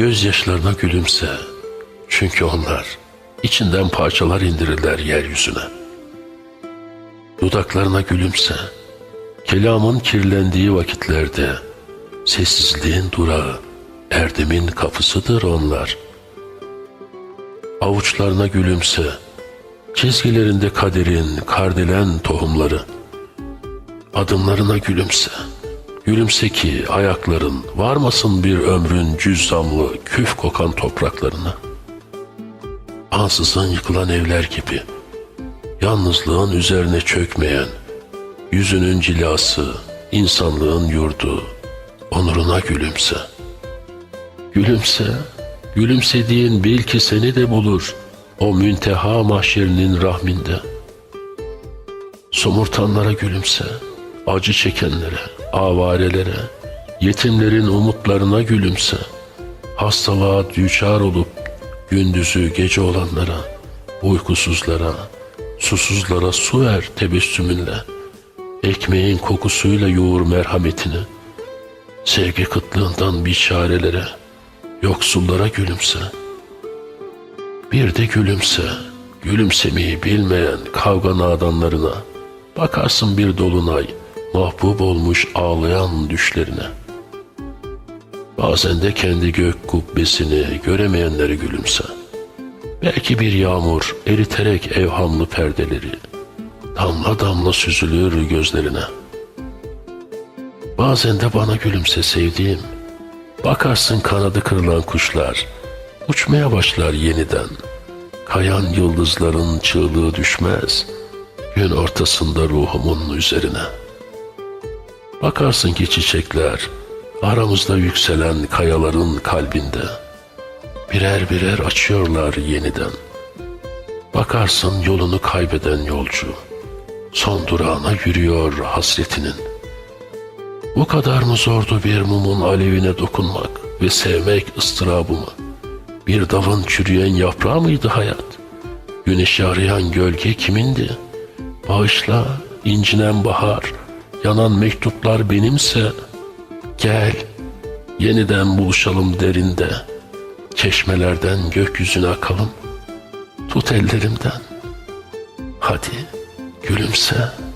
Gözyaşlarına gülümse. Çünkü onlar içinden parçalar indirirler yeryüzüne. Dudaklarına gülümse. Kelamın kirlendiği vakitlerde sessizliğin durağı, erdemin kapısıdır onlar. Avuçlarına gülümse. Çizgilerinde kaderin kardelen tohumları. Adımlarına gülümse. Gülümse ki ayakların varmasın bir ömrün cüzzamlı küf kokan topraklarına. Ansızın yıkılan evler gibi, yalnızlığın üzerine çökmeyen, yüzünün cilası, insanlığın yurdu, onuruna gülümse. Gülümse, gülümsediğin bil ki seni de bulur o münteha mahşerinin rahminde. Somurtanlara gülümse, acı çekenlere, avarelere, yetimlerin umutlarına gülümse, hastalığa düçar olup gündüzü gece olanlara, uykusuzlara, susuzlara su ver tebessümünle, ekmeğin kokusuyla yoğur merhametini, sevgi kıtlığından biçarelere, yoksullara gülümse. Bir de gülümse, gülümsemeyi bilmeyen kavga nadanlarına, bakarsın bir dolunay, mahbub olmuş ağlayan düşlerine. Bazen de kendi gök kubbesini göremeyenlere gülümse. Belki bir yağmur eriterek evhamlı perdeleri, damla damla süzülür gözlerine. Bazen de bana gülümse sevdiğim, bakarsın kanadı kırılan kuşlar, uçmaya başlar yeniden. Kayan yıldızların çığlığı düşmez, gün ortasında ruhumun üzerine. Bakarsın ki çiçekler, aramızda yükselen kayaların kalbinde, birer birer açıyorlar yeniden. Bakarsın yolunu kaybeden yolcu, son durağına yürüyor hasretinin. Bu kadar mı zordu bir mumun alevine dokunmak ve sevmek ıstırabımı? Bir dalın çürüyen yaprağı mıydı hayat? Güneşi arayan gölge kimindi? Bağışla, incinen bahar, yanan mektuplar benimse, gel, yeniden buluşalım derinde, çeşmelerden gökyüzüne akalım, tut ellerimden, hadi gülümse.''